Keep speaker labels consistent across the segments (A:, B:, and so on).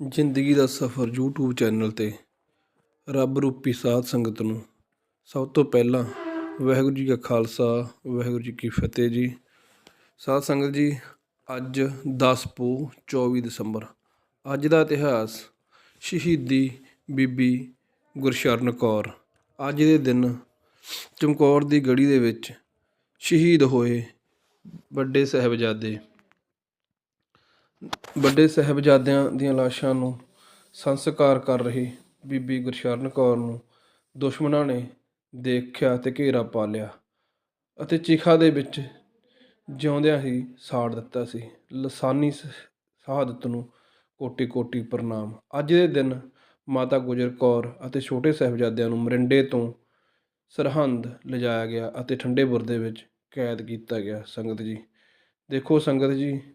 A: ਜ਼ਿੰਦਗੀ ਦਾ ਸਫ਼ਰ YouTube channel 'ਤੇ ਰੱਬ ਰੂਪੀ ਸਾਧ ਸੰਗਤ ਨੂੰ ਸਭ ਤੋਂ ਪਹਿਲਾਂ ਵਾਹਿਗੁਰੂ ਜੀ ਕਾ ਖਾਲਸਾ, ਵਾਹਿਗੁਰੂ ਜੀ ਕੀ ਫਤਿਹ ਜੀ। ਸਾਧ ਸੰਗਤ ਜੀ, ਅੱਜ 10 ਪੋ 24 ਦਸੰਬਰ, ਅੱਜ ਦਾ ਇਤਿਹਾਸ ਸ਼ਹੀਦੀ ਬੀਬੀ ਗੁਰਸ਼ਰਨ ਕੌਰ। ਅੱਜ ਦੇ ਦਿਨ ਚਮਕੌਰ ਦੀ ਗੜੀ ਦੇ ਵਿੱਚ ਸ਼ਹੀਦ ਹੋਏ ਵੱਡੇ ਸਾਹਿਬਜ਼ਾਦੇ ਵੱਡੇ ਸਾਹਿਬਜ਼ਾਦਿਆਂ ਦੀਆਂ ਲਾਸ਼ਾਂ ਨੂੰ ਸੰਸਕਾਰ ਕਰ ਰਹੀ ਬੀਬੀ ਗੁਰਸ਼ਰਨ ਕੌਰ ਨੂੰ ਦੁਸ਼ਮਣਾਂ ਨੇ ਦੇਖਿਆ ਤੇ ਘੇਰਾ ਪਾ ਲਿਆ ਅਤੇ ਚਿਖਾ ਦੇ ਵਿੱਚ ਜਿਉਂਦਿਆਂ ਹੀ ਸਾੜ ਦਿੱਤਾ ਸੀ। ਲਸਾਨੀ ਸ- ਸ਼ਹਾਦਤ ਨੂੰ ਕੋਟੀ ਕੋਟੀ ਪ੍ਰਣਾਮ। ਅੱਜ ਦੇ ਦਿਨ ਮਾਤਾ ਗੁਜਰ ਕੌਰ ਅਤੇ ਛੋਟੇ ਸਾਹਿਬਜ਼ਾਦਿਆਂ ਨੂੰ ਮਰਿੰਡੇ ਤੋਂ ਸਰਹੰਦ ਲਿਜਾਇਆ ਗਿਆ ਅਤੇ ਠੰਡੇ ਬੁਰਦੇ ਵਿੱਚ ਕੈਦ ਕੀਤਾ ਗਿਆ। ਸੰਗਤ ਜੀ, ਦੇਖੋ ਸੰਗਤ ਜੀ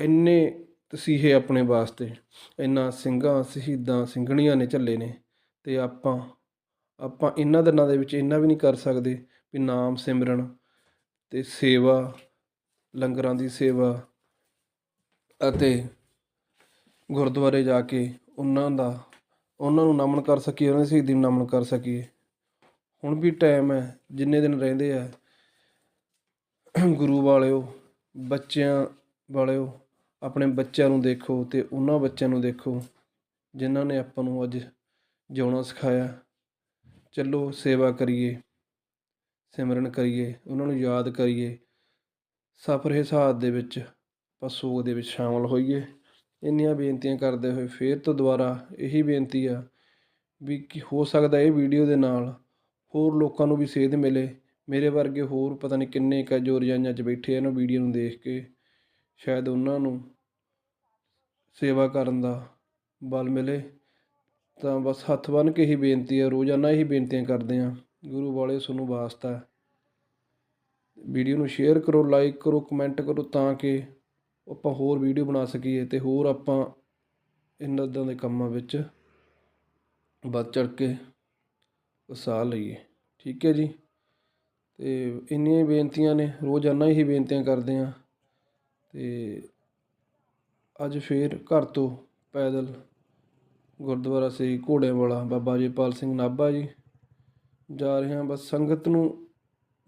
A: ਇੰਨੇ ਤਸੀਹੇ ਆਪਣੇ ਵਾਸਤੇ, ਇੰਨਾ ਸਿੰਘਾਂ ਸ਼ਹੀਦਾਂ ਸਿੰਘਣੀਆਂ ਨੇ ਝੱਲੇ ਨੇ ਅਤੇ ਆਪਾਂ ਆਪਾਂ ਇਹਨਾਂ ਦਿਨਾਂ ਦੇ ਵਿੱਚ ਇੰਨਾ ਵੀ ਨਹੀਂ ਕਰ ਸਕਦੇ ਵੀ ਨਾਮ ਸਿਮਰਨ ਅਤੇ ਸੇਵਾ, ਲੰਗਰਾਂ ਦੀ ਸੇਵਾ ਅਤੇ ਗੁਰਦੁਆਰੇ ਜਾ ਕੇ ਉਹਨਾਂ ਦਾ, ਉਹਨਾਂ ਨੂੰ ਨਮਨ ਕਰ ਸਕੀਏ, ਉਹਨਾਂ ਦੀ ਸ਼ਹੀਦੀ ਨੂੰ ਨਮਨ ਕਰ ਸਕੀਏ। ਹੁਣ ਵੀ ਟਾਈਮ ਹੈ, ਜਿੰਨੇ ਦਿਨ ਰਹਿੰਦੇ ਆ, ਗੁਰੂ ਵਾਲਿਓ, ਬੱਚਿਆਂ ਵਾਲਿਓ ਆਪਣੇ ਬੱਚਿਆਂ ਨੂੰ ਦੇਖੋ ਅਤੇ ਉਹਨਾਂ ਬੱਚਿਆਂ ਨੂੰ ਦੇਖੋ, ਜਿਨ੍ਹਾਂ ਨੇ ਆਪਾਂ ਨੂੰ ਅੱਜ ਜਿਉਣਾ ਸਿਖਾਇਆ। ਚੱਲੋ ਸੇਵਾ ਕਰੀਏ, ਸਿਮਰਨ ਕਰੀਏ, ਉਹਨਾਂ ਨੂੰ ਯਾਦ ਕਰੀਏ। ਸਫਰ ਹਿਸਾਬ ਦੇ ਵਿੱਚ ਆਪਾਂ ਸੋਗ ਦੇ ਵਿੱਚ ਸ਼ਾਮਲ ਹੋਈਏ। ਇੰਨੀਆਂ ਬੇਨਤੀਆਂ ਕਰਦੇ ਹੋਏ ਫੇਰ ਤੋਂ ਦੁਬਾਰਾ ਇਹੀ ਬੇਨਤੀ ਆ ਵੀ ਕੀ ਹੋ ਸਕਦਾ ਇਹ ਵੀਡੀਓ ਦੇ ਨਾਲ ਹੋਰ ਲੋਕਾਂ ਨੂੰ ਵੀ ਸੇਧ ਮਿਲੇ। ਮੇਰੇ ਵਰਗੇ ਹੋਰ ਪਤਾ ਨਹੀਂ ਕਿੰਨੇ ਕੁ ਜੋ ਰਜਾਈਆਂ 'ਚ ਬੈਠੇ ਆ ਇਹਨਾਂ ਵੀਡੀਓ ਨੂੰ ਦੇਖ ਕੇ। ਸ਼ਾਇਦ ਉਹਨਾਂ ਨੂੰ ਸੇਵਾ ਕਰਨ ਦਾ ਬਲ ਮਿਲੇ, ਤਾਂ ਬਸ ਹੱਥ ਬੰਨ੍ਹ ਕੇ ਹੀ ਬੇਨਤੀ ਹੈ, ਰੋਜ਼ਾਨਾ ਇਹੀ ਬੇਨਤੀਆਂ ਕਰਦੇ ਹਾਂ, ਗੁਰੂ ਵਾਲੇ ਤੁਹਾਨੂੰ ਵਾਸਤਾ ਵੀਡੀਓ ਨੂੰ ਸ਼ੇਅਰ ਕਰੋ, ਲਾਈਕ ਕਰੋ, ਕਮੈਂਟ ਕਰੋ ਤਾਂ ਕਿ ਆਪਾਂ ਹੋਰ ਵੀਡੀਓ ਬਣਾ ਸਕੀਏ ਤੇ ਹੋਰ ਆਪਾਂ ਇਹਨਾਂ ਇੱਦਾਂ ਦੇ ਕੰਮਾਂ ਵਿੱਚ ਵੱਧ ਚੜ ਕੇ ਉਤਸ਼ਾਹ ਲਈਏ। ਠੀਕ ਹੈ ਜੀ? ਤੇ ਇੰਨੀਆਂ ਹੀ ਬੇਨਤੀਆਂ ਨੇ, ਰੋਜ਼ਾਨਾ ਹੀ ਬੇਨਤੀਆਂ ਕਰਦੇ ਹਾਂ। ਤੇ ਅੱਜ ਫੇਰ ਘਰ ਤੋਂ ਪੈਦਲ ਗੁਰਦੁਆਰਾ ਸ੍ਰੀ ਘੋੜਿਆਂ ਵਾਲਾ ਬਾਬਾ ਜੀਪਾਲ ਸਿੰਘ ਨਾਭਾ ਜੀ ਜਾ ਰਹੇ ਹਾਂ। ਬਸ ਸੰਗਤ ਨੂੰ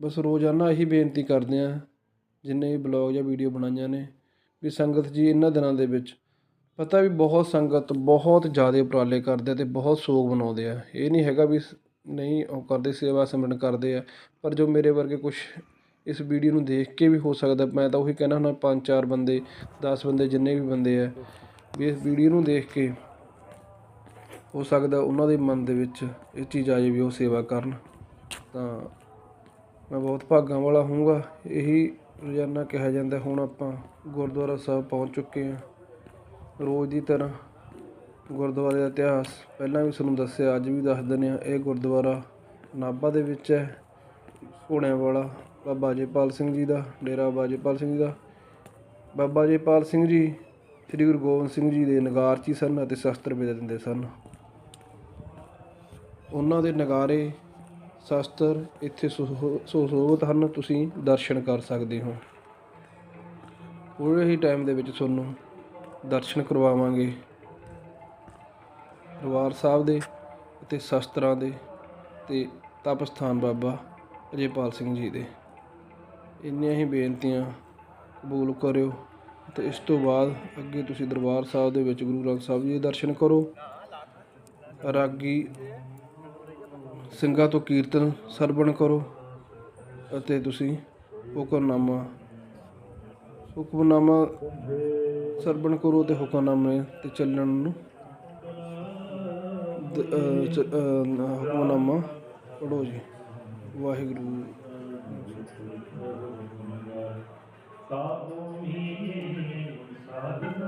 A: ਬਸ ਰੋਜ਼ਾਨਾ ਇਹੀ ਬੇਨਤੀ ਕਰਦੇ ਹਾਂ, ਜਿੰਨੇ ਵੀ ਬਲੌਗ ਜਾਂ ਵੀਡੀਓ ਬਣਾਈਆਂ ਨੇ, ਵੀ ਸੰਗਤ ਜੀ ਇਹਨਾਂ ਦਿਨਾਂ ਦੇ ਵਿੱਚ ਪਤਾ ਵੀ ਬਹੁਤ ਸੰਗਤ ਬਹੁਤ ਜ਼ਿਆਦਾ ਉਪਰਾਲੇ ਕਰਦੇ ਆ ਤੇ ਬਹੁਤ ਸੋਗ ਮਨਾਉਂਦੇ ਆ। ਇਹ ਨਹੀਂ ਹੈਗਾ ਵੀ ਨਹੀਂ ਉਹ ਕਰਦੇ, ਸੇਵਾ ਸਿਮਰਨ ਕਰਦੇ ਆ, ਪਰ ਜੋ ਮੇਰੇ ਵਰਗੇ ਕੁਝ ਇਸ ਵੀਡੀਓ ਨੂੰ ਦੇਖ ਕੇ ਵੀ ਹੋ ਸਕਦਾ, ਮੈਂ ਤਾਂ ਉਹੀ ਕਹਿੰਦਾ ਹੁੰਦਾ, ਪੰਜ ਚਾਰ ਬੰਦੇ 10 ਬੰਦੇ, ਜਿੰਨੇ ਵੀ ਬੰਦੇ ਆ, ਵੀ ਇਸ ਵੀਡੀਓ ਨੂੰ ਦੇਖ ਕੇ ਹੋ ਸਕਦਾ ਉਹਨਾਂ ਦੇ ਮਨ ਦੇ ਵਿੱਚ ਇਹ ਚੀਜ਼ ਆ ਜਾਵੇ ਵੀ ਉਹ ਸੇਵਾ ਕਰਨ। ਤਾਂ ਮੈਂ ਬਹੁਤ ਭਾਗਾਂ ਵਾਲਾ ਹੋਊਂਗਾ। ਇਹੀ ਰੋਜ਼ਾਨਾ ਕਿਹਾ ਜਾਂਦਾ, ਹੁਣ ਆਪਾਂ ਗੁਰਦੁਆਰਾ ਸਾਹਿਬ ਪਹੁੰਚ ਚੁੱਕੇ ਹਾਂ। ਰੋਜ਼ ਦੀ ਤਰ੍ਹਾਂ ਗੁਰਦੁਆਰੇ ਦਾ ਇਤਿਹਾਸ ਪਹਿਲਾਂ ਵੀ ਤੁਹਾਨੂੰ ਦੱਸਿਆ, ਅੱਜ ਵੀ ਦੱਸ ਦਿੰਦੇ ਹਾਂ, ਇਹ ਗੁਰਦੁਆਰਾ ਨਾਭਾ ਦੇ ਵਿੱਚ ਹੈ, ਘੋੜਿਆਂ ਵਾਲਾ। ਬਾਬਾ ਜੇਪਾਲ ਸਿੰਘ ਜੀ ਦਾ, ਡੇਰਾ ਬਾਬਾ ਜੇਪਾਲ ਸਿੰਘ ਜੀ ਦਾ। ਬਾਬਾ ਜੇਪਾਲ ਸਿੰਘ ਜੀ ਸ੍ਰੀ ਗੁਰੂ ਗੋਬਿੰਦ ਸਿੰਘ ਜੀ ਦੇ ਨਗਾਰਚੀ ਸਨ ਅਤੇ ਸ਼ਸਤਰ ਵੇਦ ਦਿੰਦੇ ਸਨ। ਉਹਨਾਂ ਦੇ ਨਗਾਰੇ ਸ਼ਸਤਰ ਇੱਥੇ ਸੁਸ਼ੋ- ਸੁਸ਼ੋਭਿਤ ਹਨ, ਤੁਸੀਂ ਦਰਸ਼ਨ ਕਰ ਸਕਦੇ ਹੋ। ਪੂਰੇ ਹੀ ਟਾਈਮ ਦੇ ਵਿੱਚ ਤੁਹਾਨੂੰ ਦਰਸ਼ਨ ਕਰਵਾਵਾਂਗੇ। ਦਰਬਾਰ ਸਾਹਿਬ ਦੇ ਅਤੇ ਸ਼ਸਤਰਾਂ ਦੇ ਤੇ ਤਪ ਸਥਾਨ ਬਾਬਾ ਅਜੇਪਾਲ ਸਿੰਘ ਜੀ ਦੇ। ਇੰਨੀਆਂ ਹੀ ਬੇਨਤੀਆਂ ਕਬੂਲ ਕਰਿਓ ਅਤੇ ਇਸ ਤੋਂ ਬਾਅਦ ਅੱਗੇ ਤੁਸੀਂ ਦਰਬਾਰ ਸਾਹਿਬ ਦੇ ਵਿੱਚ ਗੁਰੂ ਗ੍ਰੰਥ ਸਾਹਿਬ ਜੀ ਦੇ ਦਰਸ਼ਨ ਕਰੋ। ਰਾਗੀ ਸਿੰਘਾਂ ਤੋਂ ਕੀਰਤਨ ਸਰਵਣ ਕਰੋ ਅਤੇ ਤੁਸੀਂ ਹੁਕਮਨਾਮਾ ਹੁਕਮਨਾਮਾ ਸਰਵਣ ਕਰੋ ਤੇ ਹੁਕਮਨਾਮੇ ਤੇ ਚੱਲਣ ਨੂੰ ਹੁਕਮਨਾਮਾ ਪੜੋ ਜੀ। ਵਾਹਿਗੁਰੂ।
B: ਸਾਧੂ ਹੀ ਸਾਧਨ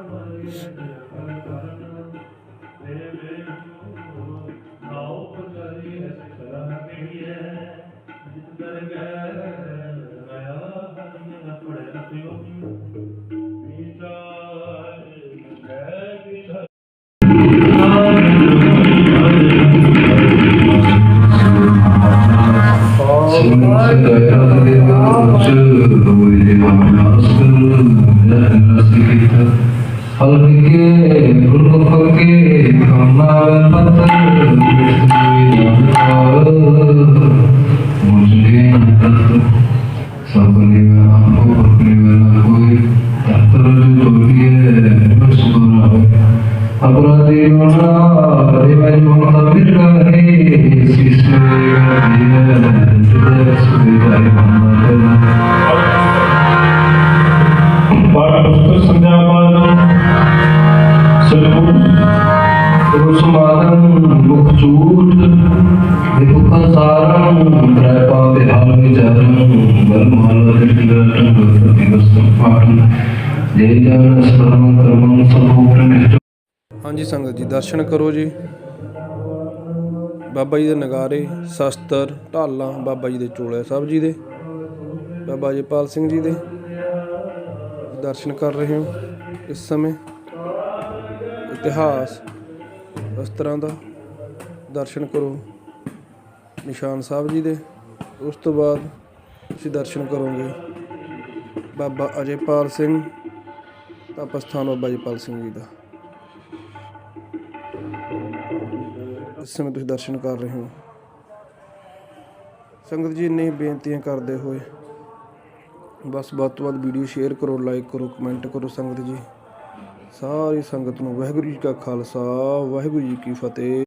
B: বইলে হলকে ফুলকে কমাল মুঝে সকলে আপো সকলে কই তাতর জোরিয়ে বসুরা
C: অপরাধী না ਗੁਰੂ ਸਮਾਦਨ ਮੁਖ ਚੂਟ ਵਿਪੁਖ ਸਾਰੰ ਤ੍ਰੈ ਪਾਵੇ ਹਾਲ ਵਿਚਾਰੰ ਬਰਮਹਾਲ ਦਿਗਟੰ ਗੁਰਪਤੀ ਵਸਤੰ ਪਾਠੰ ਜੇ ਜਨ ਸਰਵੰ ਕਰਮੰ ਸੰਪੂਰਨ
A: ਹਾਂਜੀ ਸੰਗਤ ਜੀ, ਦਰਸ਼ਨ ਕਰੋ ਜੀ। ਬਾਬਾ ਜੀ ਦੇ ਨਗਾਰੇ, ਸ਼ਸਤਰ, ਢਾਲਾਂ, ਬਾਬਾ ਜੀ ਦੇ ਚੋਲੇ ਸਾਹਿਬ ਜੀ ਦੇ, ਬਾਬਾ ਜੀਪਾਲ ਸਿੰਘ ਜੀ ਦੇ ਦਰਸ਼ਨ ਕਰ ਰਹੇ ਹੋ ਇਸ ਸਮੇਂ। ਇਤਿਹਾਸ ਇਸ ਤਰ੍ਹਾਂ ਦਾ ਦਰਸ਼ਨ ਕਰੋ ਨਿਸ਼ਾਨ ਸਾਹਿਬ ਜੀ ਦੇ। ਉਸ ਤੋਂ ਬਾਅਦ ਤੁਸੀਂ ਦਰਸ਼ਨ ਕਰੋਗੇ। ਬਾਬਾ ਅਜੇਪਾਲ ਸਿੰਘ, ਤਪਸਥਾਨ ਬਾਬਾ ਅਜੇਪਾਲ ਸਿੰਘ ਜੀ ਦਾ। ਇਸ ਸਮੇਂ ਤੁਸੀਂ ਦਰਸ਼ਨ ਕਰ ਰਹੇ ਹੋ। ਸੰਗਤ ਜੀ ਇੰਨੀ ਬੇਨਤੀਆਂ ਕਰਦੇ ਹੋਏ ਬਸ ਵੱਧ ਤੋਂ ਵੱਧ ਵੀਡੀਓ ਸ਼ੇਅਰ ਕਰੋ, ਲਾਈਕ ਕਰੋ, ਕਮੈਂਟ ਕਰੋ ਸੰਗਤ ਜੀ। ਸਾਰੀ ਸੰਗਤ ਨੂੰ ਵਾਹਿਗੁਰੂ ਜੀ ਕਾ ਖਾਲਸਾ ਵਾਹਿਗੁਰੂ ਜੀ ਕੀ ਫਤਿਹ।